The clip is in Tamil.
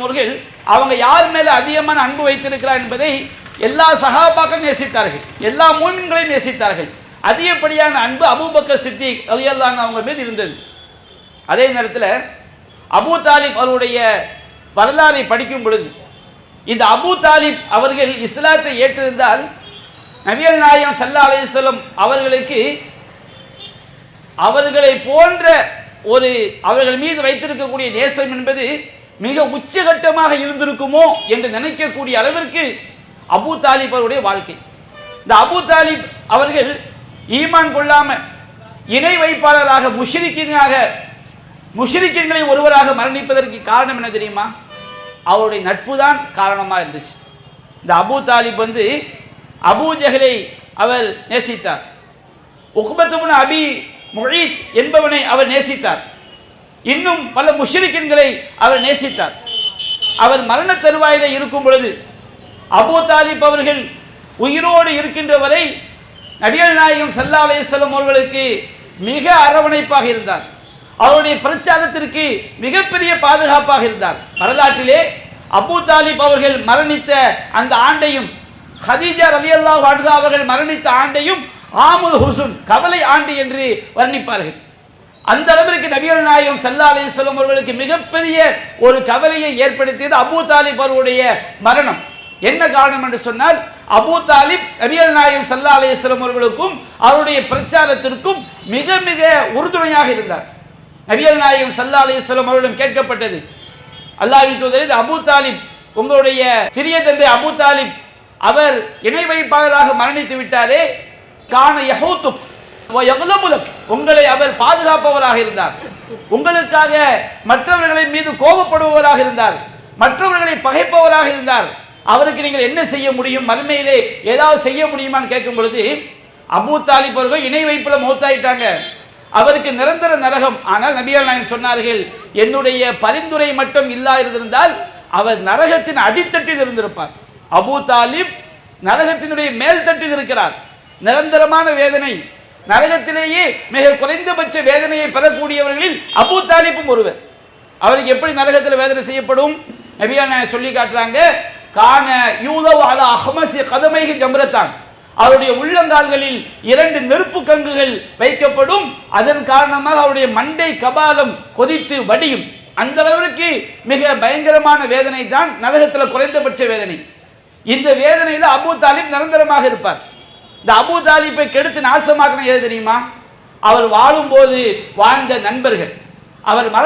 முருகில் அவங்க யார் மேல அதிகமான அன்பு வைத்திருக்கிறார் என்பதை எல்லா சகாபாக்களும் நேசித்தார்கள். எல்லா மூமின்களையும் நேசித்தார்கள். அதிகப்படியான அன்பு அபூபக்கர் சித்தி ரலியல்லாஹு அவங்க மீது இருந்தது. அதே நேரத்தில் அபு தாலிப் அவருடைய வரலாறை படிக்கும் பொழுது இந்த அபு தாலிப் அவர்கள் இஸ்லாத்தை ஏற்றிருந்தால் நவியல் நாயம் சல்லா அலைஹிஸ்ஸலாம் அவர்களுக்கு அவர்களை போன்ற ஒரு அவர்கள் மீது வைத்திருக்கக்கூடிய நேசம் என்பது மிக உச்சகட்டமாக இருந்திருக்குமோ என்று நினைக்கக்கூடிய அளவிற்கு அபூ தாலிப் அவருடைய வாழ்க்கை. இந்த அபூ தாலிப் அவர்கள் ஈமான் கொள்ளாம இணை வைப்பாளராக முஷ்ரிக்கினாக முஷ்ரிக்கின்களை ஒருவராக மரணிப்பதற்கு காரணம் என்ன தெரியுமா? அவருடைய நட்பு தான் காரணமாக இருந்துச்சு. இந்த அபூ தாலிப் வந்து அபு ஜஹலை அவர் நேசித்தார். உக்பத்துபுன் அபி முழீத் என்பவனை அவர் நேசித்தார். இன்னும் பல முஷ்ரிக்கின்களை அவர் நேசித்தார். அவர் மரண தருவாயில இருக்கும் பொழுது அபூ தாலிப் அவர்கள் உயிரோடு இருக்கின்ற வரை நபிகள் நாயகம் சல்லா அலையம் அவர்களுக்கு மிக அரவணைப்பாக இருந்தார். அவருடைய பிரச்சாரத்திற்கு மிகப்பெரிய பாதுகாப்பாக இருந்தார். வரலாற்றிலே அபூ தாலிப் அவர்கள் மரணித்த அந்த ஆண்டையும் ஹதீஜா ரலியல்லாஹு அன்ஹா அவர்கள் மரணித்த ஆண்டையும் ஆமுல் ஹுசுன் கவலை ஆண்டு என்று வர்ணிப்பார்கள். அந்த அளவிற்கு நபிகள் நாயகம் சல்லா அலிஸ்லாம் அவர்களுக்கு மிகப்பெரிய ஒரு கவலையை ஏற்படுத்தியது அபூ தாலிப் அவருடைய மரணம். என்ன காரணம் என்று சொன்னால் அபூ தாலிப் நபிகள் நாயகம் சல்லா அலிஸ்லாம் அவர்களுக்கும் அவருடைய பிரச்சாரத்திற்கும் மிக மிக உறுதுணையாக இருந்தார். நபிகள் நாயகம் சல்லா அலிஸ்லாம் அவர்களிடம் கேட்கப்பட்டது. அல்லாவின் தூதரே அபூ தாலிப் உங்களுடைய சிறிய தந்தை அபூ தாலிப் அவர் இணை வைப்பாளராக மரணித்து விட்டாரே. காண யஹூத்துக் வ யக்லபுலக். உங்களை அவர் பாதுகாப்பவராக இருந்தார். உங்களுக்காக மற்றவர்களின் மீது கோபப்படுபவராக இருந்தார். மற்றவர்களை பகைப்பவராக இருந்தார். அவருக்கு நீங்கள் என்ன செய்ய முடியும்? மறுமையிலே ஏதாவது செய்ய முடியுமான்னு கேட்கும் பொழுது அபூ தாலிப் அவர்கள் இணை வைப்பில் மௌத்தாயிட்டாங்க. அவருக்கு நிரந்தர நரகம். ஆனால் நபியால் நாயன் சொன்னார்கள் என்னுடைய பரிந்துரை மட்டும் இல்லா இருந்திருந்தால் அவர் நரகத்தின் அடித்தட்டில் இருந்திருப்பார். அபூ தாலிப் நரகத்தினுடைய மேல் தட்டில் இருக்கிறார். நிரந்தரமான வேதனை நரகத்திலேயே மிக குறைந்தபட்ச வேதனையை பெறக்கூடியவர்களில் அபூ தாலிப்பும் ஒருவர். அவருக்கு எப்படி நரகத்தில் வேதனை செய்யப்படும்? நபியா சொல்லி காட்டுறாங்க கான யூதவ் அல அஹமசி கதமைகி ஜம்ரத்தான். அவருடைய உள்ளங்கால்களில் இரண்டு நெருப்பு கங்குகள் வைக்கப்படும். அதன் காரணமாக அவருடைய மண்டை கபாலம் கொதித்து வடியும். அந்த அளவிற்கு மிக பயங்கரமான வேதனை தான் நரகத்தில் குறைந்தபட்ச வேதனை. இந்த வேதனையில் அபூ தாலிப் நிரந்தரமாக இருப்பார். இந்த அபு தாலிப்பை கெடுத்து நாசமாக்கின எது தெரியுமா? அவர் வாழும்போது வாழ்ந்த நண்பர்கள். அவர் மர